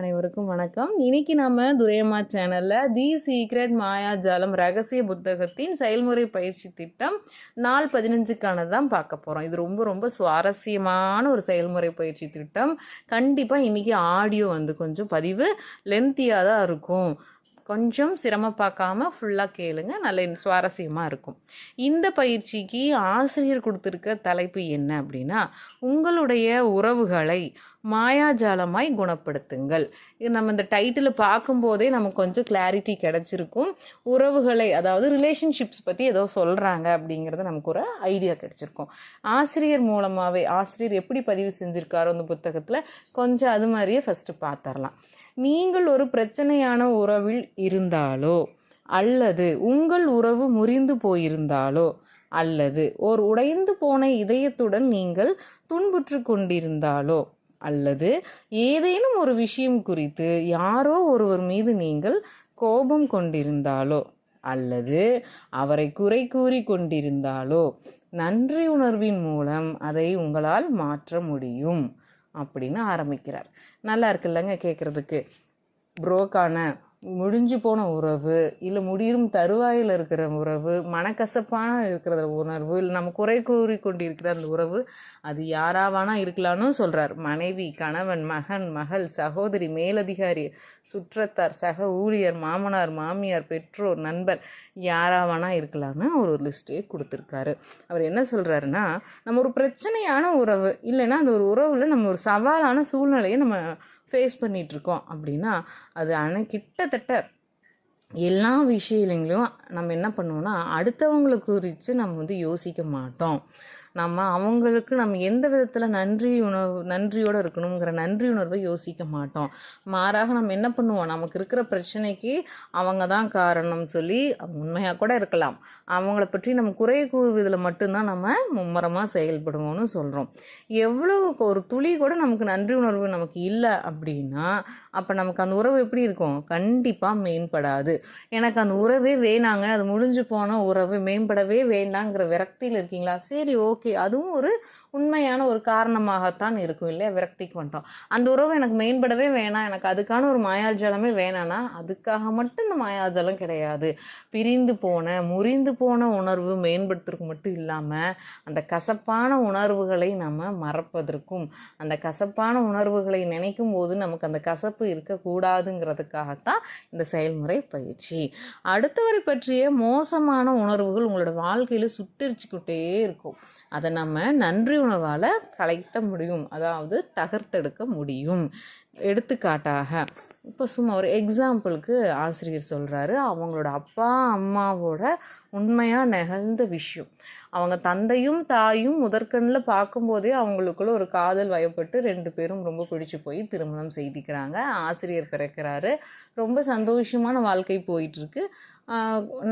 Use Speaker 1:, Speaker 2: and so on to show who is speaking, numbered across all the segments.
Speaker 1: அனைவருக்கும் வணக்கம். இன்னைக்கு நம்ம துரையம்மா சேனலில் தி சீக்ரெட் மாயாஜாலம் ரகசிய புத்தகத்தின் செயல்முறை பயிற்சி திட்டம் நாள் பதினஞ்சுக்கானது தான் பார்க்க போகிறோம் இது ரொம்ப ரொம்ப சுவாரஸ்யமான ஒரு செயல்முறை பயிற்சி திட்டம். கண்டிப்பாக இன்னைக்கு ஆடியோ வந்து கொஞ்சம் பதிவு லென்த்தியாக தான் இருக்கும். கொஞ்சம் சிரமம் பார்க்காம ஃபுல்லாக கேளுங்க. நல்ல சுவாரஸ்யமாக இருக்கும். இந்த பயிற்சிக்கு ஆசிரியர் கொடுத்துருக்க தலைப்பு என்ன அப்படின்னா உங்களுடைய உறவுகளை மாயாஜாலமாய் குணப்படுத்துங்கள். இது நம்ம இந்த டைட்டில் பார்க்கும்போதே நமக்கு கொஞ்சம் கிளாரிட்டி கிடச்சிருக்கும். உறவுகளை அதாவது ரிலேஷன்ஷிப்ஸ் பற்றி ஏதோ சொல்கிறாங்க அப்படிங்கிறது நமக்கு ஒரு ஐடியா கிடச்சிருக்கும். ஆசிரியர் மூலமாகவே ஆசிரியர் எப்படி பதிவு செஞ்சுருக்காரோ அந்த புத்தகத்தில் கொஞ்சம் அது மாதிரியே ஃபஸ்ட்டு பார்த்துடலாம் நீங்கள் ஒரு பிரச்சனையான உறவில் இருந்தாலோ அல்லது உங்கள் உறவு முறிந்து போயிருந்தாலோ அல்லது ஓர் உடைந்து போன இதயத்துடன் நீங்கள் துன்புற்று கொண்டிருந்தாலோ அல்லது ஏதேனும் ஒரு விஷயம் குறித்து யாரோ ஒருவர் மீது நீங்கள் கோபம் கொண்டிருந்தாலோ அல்லது அவரை குறை கூறி கொண்டிருந்தாலோ நன்றி உணர்வின் மூலம் அதை உங்களால் மாற்ற முடியும். அப்படின்னு ஆரம்பிக்கிறார். நல்லா இருக்குல்லங்க கேட்குறதுக்கு புரோக்கான முடிஞ்சு போன உறவு இல்லை முடியும் தருவாயில் இருக்கிற உறவு மனக்கசப்பான இருக்கிற உணர்வு இல்லை நம்ம குறை கூறி கொண்டிருக்கிற அந்த உறவு அது யாராவானா இருக்கலான்னு சொல்கிறார் மனைவி கணவன் மகன் மகள் சகோதரி மேலதிகாரி சுற்றத்தார் சக ஊழியர் மாமனார் மாமியார் பெற்றோர் நண்பர் யாராவானா இருக்கலாம்னு அவர் ஒரு லிஸ்ட்டே கொடுத்துருக்காரு. அவர் என்ன சொல்கிறாருன்னா நம்ம ஒரு பிரச்சனையான உறவு இல்லைன்னா அந்த ஒரு உறவில் நம்ம ஒரு சவாலான சூழ்நிலையை நம்ம ஃபேஸ் பண்ணிகிட்ருக்கோம் அப்படின்னா அது அணை கிட்டத்தட்ட எல்லா விஷயங்களையும் நம்ம என்ன பண்ணுவோம்னா அடுத்தவங்களை குறித்து நம்ம வந்து யோசிக்க மாட்டோம். நம்ம அவங்களுக்கு நம்ம எந்த விதத்தில் நன்றி உணர்வு நன்றியோடு இருக்கணுங்கிற நன்றி உணர்வை யோசிக்க மாட்டோம். மாறாக நம்ம என்ன பண்ணுவோம்? நமக்கு இருக்கிற பிரச்சனைக்கு அவங்க தான் காரணம் சொல்லி உண்மையாக கூட இருக்கலாம். அவங்கள பற்றி நம்ம குறை கூறுவதில் மட்டும்தான் நம்ம மும்மரமாக செயல்படுவோம்னு சொல்கிறோம் எவ்வளோ ஒரு துளி கூட நமக்கு நன்றி உணர்வு நமக்கு இல்லை அப்படின்னா அப்போ நமக்கு அந்த உறவு எப்படி இருக்கும்? கண்டிப்பாக மேம்படாது. எனக்கு அந்த உறவே வேணாங்க. அது முடிஞ்சு போன உறவு மேம்படவே வேண்டாங்கிற விரக்தியில் இருக்கீங்களா? சரி ஓகே. ஓகே. அதுவும் ஒரு உண்மையான ஒரு காரணமாகத்தான் இருக்கும் இல்லையா? விரக்திக்கு வந்துட்டோம். அந்த உறவு எனக்கு மேம்படவே வேணாம். எனக்கு அதுக்கான ஒரு மாயாஜலமே வேணான்னா அதுக்காக மட்டும் இந்த மாயாஜலம் கிடையாது. பிரிந்து போன முறிந்து போன உணர்வு மேம்படுத்துறதுக்கு மட்டும் இல்லாமல் அந்த கசப்பான உணர்வுகளை நம்ம மறப்பதற்கும் அந்த கசப்பான உணர்வுகளை நினைக்கும் போது நமக்கு அந்த கசப்பு இருக்கக்கூடாதுங்கிறதுக்காகத்தான் இந்த செயல்முறை பயிற்சி. அடுத்தவரை பற்றிய மோசமான உணர்வுகள் உங்களோட வாழ்க்கையில் சுட்டரிச்சுக்கிட்டே இருக்கும். அதை நம்ம நன்றி உணவால் கலைத்த முடியும். அதாவது தகர்த்தெடுக்க முடியும். எடுத்துக்காட்டாக இப்போ சும்மா ஒரு எக்ஸாம்பிளுக்கு ஆசிரியர் சொல்கிறாரு அவங்களோட அப்பா அம்மாவோட உண்மையாக நிகழ்ந்த விஷயம். அவங்க தந்தையும் தாயும் முதற்கண்ணில் பார்க்கும்போதே அவங்களுக்குள்ள ஒரு காதல் வயப்பட்டு ரெண்டு பேரும் ரொம்ப பிடிச்சி போய் திருமணம் செய்திக்கிறாங்க. ஆசிரியர் பிறக்கிறாரு. ரொம்ப சந்தோஷமான வாழ்க்கை போயிட்டுருக்கு.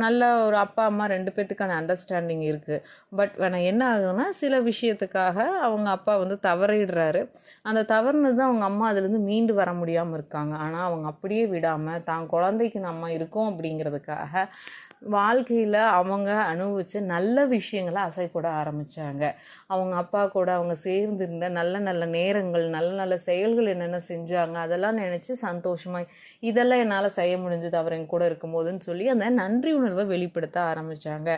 Speaker 1: நல்ல ஒரு அப்பா அம்மா ரெண்டு பேர்த்துக்கான அண்டர்ஸ்டாண்டிங் இருக்குது பட் வேணா என்ன ஆகுதுன்னா சில விஷயத்துக்காக அவங்க அப்பா வந்து தவறிடுறாரு. அந்த தவறுனது அவங்க அம்மா அதுலேருந்து மீண்டு வர முடியாமல் இருக்காங்க. ஆனால் அவங்க அப்படியே விடாமல் தான் குழந்தைக்கு நம்ம இருக்கோம் அப்படிங்கிறதுக்காக வாழ்க்கையில் அவங்க அனுபவித்த நல்ல விஷயங்களை அசைப்பட ஆரம்பித்தாங்க அவங்க அப்பா கூட அவங்க சேர்ந்திருந்த நல்ல நல்ல நேரங்கள் நல்ல நல்ல செயல்கள் என்னென்ன செஞ்சாங்க அதெல்லாம் நினச்சி சந்தோஷமாக இதெல்லாம் என்னால் செய்ய முடிஞ்சது அவர் என் கூட இருக்கும்போதுன்னு சொல்லி அந்த நன்றி உணர்வை வெளிப்படுத்த ஆரம்பித்தாங்க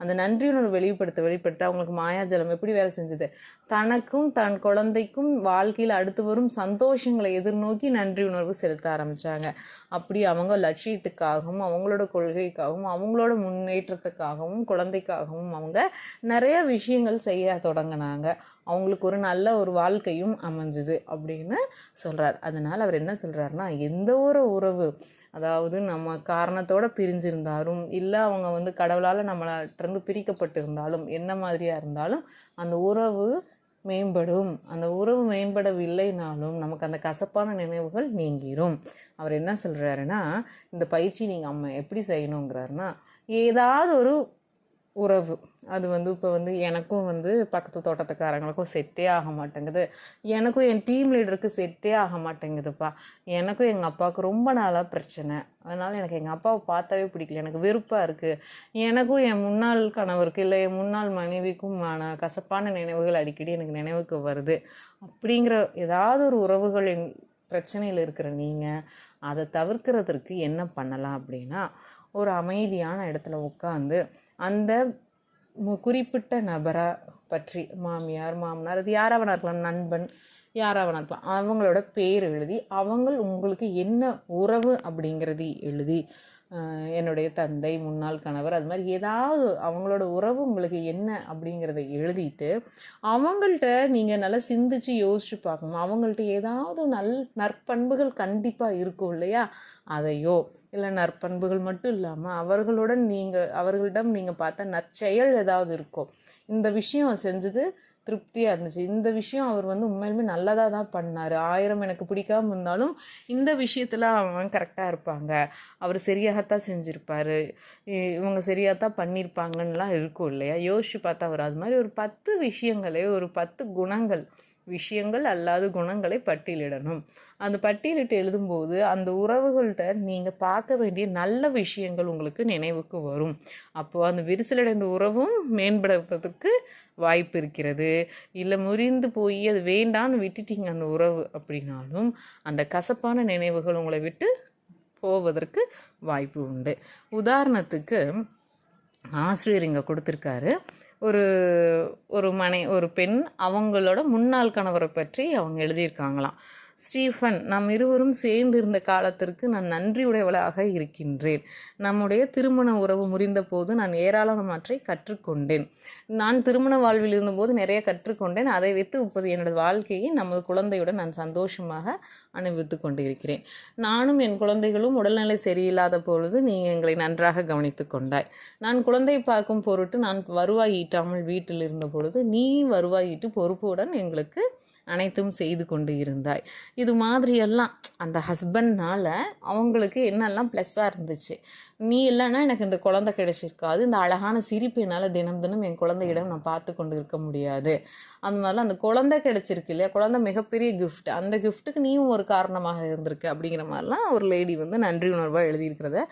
Speaker 1: அந்த நன்றியுணர்வு வெளிப்படுத்த வெளிப்படுத்த அவங்களுக்கு மாயாஜலம் எப்படி வேலை செஞ்சது? தனக்கும் தன் குழந்தைக்கும் வாழ்க்கையில் அடுத்து வரும் சந்தோஷங்களை எதிர்நோக்கி நன்றி உணர்வு செலுத்த ஆரம்பித்தாங்க அப்படி அவங்க லட்சியத்துக்காகவும் அவங்களோட கொள்கைக்காகவும் அவங்களோட முன்னேற்றத்துக்காகவும் குழந்தைக்காகவும் அவங்க நிறைய விஷயங்கள் செய்ய தொடங்கினாங்க. அவங்களுக்கு ஒரு நல்ல ஒரு வாழ்க்கையும் அமைஞ்சுது அப்படின்னு சொல்கிறார் அதனால் அவர் என்ன சொல்கிறாருன்னா எந்த ஒரு உறவு அதாவது நம்ம காரணத்தோடு பிரிஞ்சிருந்தாலும் இல்லை அவங்க வந்து கடவுளால் நம்மளிருந்து பிரிக்கப்பட்டிருந்தாலும் என்ன மாதிரியாக இருந்தாலும் அந்த உறவு மேம்படும். அந்த உறவு மேம்படவில்லைனாலும் நமக்கு அந்த கசப்பான நினைவுகள் நீங்கிரும். அவர் என்ன சொல்கிறாருன்னா இந்த பயிற்சி நீங்கள் அம்மா எப்படி செய்யணுங்கிறாருன்னா ஏதாவது ஒரு உறவு. அது வந்து இப்போ வந்து எனக்கும் வந்து பக்கத்து தோட்டத்துக்காரங்களுக்கும் செட்டே ஆக மாட்டேங்குது. எனக்கும் என் டீம் லீடருக்கு செட்டே ஆக மாட்டேங்குதுப்பா. எனக்கும் எங்கள் அப்பாவுக்கு ரொம்ப நாளாக பிரச்சனை. அதனால் எனக்கு எங்கள் அப்பாவை பார்த்தாவே பிடிக்கல. எனக்கு வெறுப்பாக இருக்குது எனக்கும் என் முன்னாள் கணவருக்கு இல்லை என் முன்னாள் மனைவிக்கும் கசப்பான நினைவுகள் அடிக்கடி எனக்கு நினைவுக்கு வருது. அப்படிங்கிற ஏதாவது ஒரு உறவுகள் பிரச்சனையில் இருக்கிற நீங்கள் அதை தவிர்க்கிறதுக்கு என்ன பண்ணலாம் அப்படின்னா ஒரு அமைதியான இடத்துல உட்காந்து அந்த குறிப்பிட்ட நபரை பற்றி மாமியார் மாமனார் அது யாராவனா இருக்கலாம் நண்பன் யாராவனா இருக்கலாம் அவங்களோட பேர் எழுதி அவங்கள் உங்களுக்கு என்ன உறவு அப்படிங்கிறது எழுதி என்னுடைய தந்தை முன்னாள் கணவர் அது மாதிரி ஏதாவது அவங்களோட உறவு உங்களுக்கு என்ன அப்படிங்கிறத எழுதிட்டு அவங்கள்ட்ட நீங்கள் நல்லா சிந்திச்சு யோசிச்சு பார்க்கணும். அவங்கள்ட்ட ஏதாவது நல் நற்பண்புகள் கண்டிப்பாக இருக்கும் இல்லையா? அதையோ இல்லை நற்பண்புகள் மட்டும் இல்லாமல் அவர்களுடன் நீங்கள் அவர்களிடம் நீங்கள் பார்த்த நற்செயல் ஏதாவது இருக்கும் இந்த விஷயம் செஞ்சது திருப்தியாக இருந்துச்சு. இந்த விஷயம் அவர் வந்து உண்மையிலுமே நல்லதாக தான் பண்ணார். ஆயிரம் எனக்கு பிடிக்காம இருந்தாலும் இந்த விஷயத்தில் அவன் கரெக்டாக இருப்பாங்க. அவர் சரியாகத்தான் செஞ்சுருப்பார். இவங்க சரியாக தான் பண்ணியிருப்பாங்கன்னுலாம் இருக்கும் இல்லையா? யோசிச்சு பார்த்தா அவர் அது மாதிரி ஒரு பத்து விஷயங்களே ஒரு பத்து குணங்கள் விஷயங்கள் அல்லாத குணங்களை பட்டியலிடணும். அந்த பட்டியலிட்டு எழுதும்போது அந்த உறவுகள்கிட்ட நீங்கள் பார்க்க வேண்டிய நல்ல விஷயங்கள் உங்களுக்கு நினைவுக்கு வரும். அப்போது அந்த விரிசலடைந்த உறவும் மேம்படுத்துறதுக்கு வாய்ப்பு இருக்கிறது. இல்லை முறிந்து போய் அது வேண்டான்னு விட்டுட்டீங்க அந்த உறவு அப்படின்னாலும் அந்த கசப்பான நினைவுகள் உங்களை விட்டு போவதற்கு வாய்ப்பு உண்டு. உதாரணத்துக்கு ஆசிரியர் இங்கே கொடுத்துருக்காரு. ஒரு ஒரு மனை ஒரு பெண் அவங்களோட முன்னாள் கணவரை பற்றி அவங்க எழுதியிருக்காங்களாம். ஸ்டீஃபன் நாம் இருவரும் சேர்ந்து இருந்த காலத்திற்கு நான் நன்றியுடையவளாக இருக்கின்றேன். நம்முடைய திருமண உறவு முறிந்த போது நான் ஏராளமாற்றை கற்றுக்கொண்டேன். நான் திருமண வாழ்வில் இருந்தபோது நிறைய கற்றுக்கொண்டேன். அதை வைத்து இப்போது என்னோட வாழ்க்கையை நமது குழந்தையுடன் நான் சந்தோஷமாக அனுபவித்து கொண்டிருக்கிறேன். நானும் என் குழந்தைகளும் உடல்நிலை சரியில்லாத பொழுது நீ எங்களை நன்றாக கவனித்து கொண்டாய். நான் குழந்தை பார்க்கும் பொருட்டு நான் வருவாய் ஈட்டாமல் வீட்டில் இருந்த பொழுது நீ வருவாய் ஈட்டு பொறுப்புடன் எங்களுக்கு அனைத்தும் செய்து கொண்டு இருந்தாய். இது மாதிரியெல்லாம் அந்த ஹஸ்பண்ட்னால் அவங்களுக்கு என்னெல்லாம் ப்ளஸ்ஸாக இருந்துச்சு? நீ இல்லைன்னா எனக்கு இந்த குழந்தை கிடைச்சிருக்காது. இந்த அழகான சிரிப்பு என்னால் தினம் தினம் என் குழந்தையிடம் நான் பார்த்து கொண்டு இருக்க முடியாது. அந்த மாதிரிலாம் அந்த குழந்தை கிடைச்சிருக்கு இல்லையா? குழந்தை மிகப்பெரிய கிஃப்ட் அந்த கிஃப்ட்டுக்கு நீயும் ஒரு காரணமாக இருந்திருக்கு அப்படிங்கிற மாதிரிலாம் ஒரு லேடி வந்து நன்றி உணர்வாக எழுதியிருக்கிறத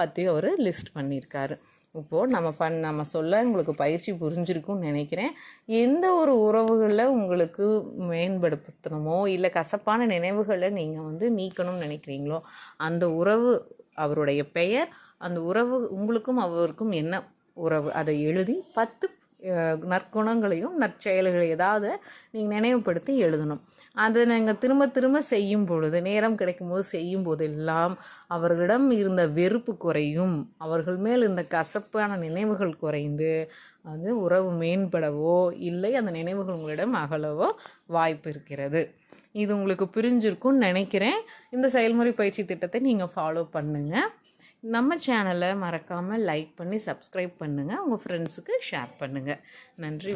Speaker 1: பற்றி அவர் லிஸ்ட் பண்ணியிருக்காரு. இப்போது நம்ம பண் நம்ம சொல்ல உங்களுக்கு பயிற்சி புரிஞ்சிருக்கும்னு நினைக்கிறேன். எந்த ஒரு உறவுகளில் உங்களுக்கு மேம்படுத்தணுமோ இல்லை கசப்பான நினைவுகளை நீங்கள் வந்து நீக்கணும்னு நினைக்கிறீங்களோ அந்த உறவு அவருடைய பெயர் அந்த உறவு உங்களுக்கும் அவருக்கும் என்ன உறவு? அதை எழுதி பத்து நற்குணங்களையும் நற்செயல்களை ஏதாவது நீங்கள் நினைவுபடுத்தி எழுதணும். அதை நீங்கள் திரும்ப திரும்ப செய்யும் பொழுது நேரம் கிடைக்கும் போது செய்யும் போதெல்லாம் அவர்களிடம் இருந்த வெறுப்பு குறையும். அவர்கள் மேல் இருந்த கசப்பான நினைவுகள் குறைந்து அது உறவு மேம்படவோ இல்லை அந்த நினைவுகள் உங்களிடம் அகலவோ வாய்ப்பு இருக்கிறது. இது உங்களுக்கு புரிஞ்சிருக்கும்னு நினைக்கிறேன். இந்த செயல்முறை பயிற்சி திட்டத்தை நீங்கள் ஃபாலோ பண்ணுங்கள் நம்ம சேனலை மறக்காமல் லைக் பண்ணி சப்ஸ்கிரைப் பண்ணுங்கள் உங்கள் ஃப்ரெண்ட்ஸுக்கு ஷேர் பண்ணுங்கள் நன்றி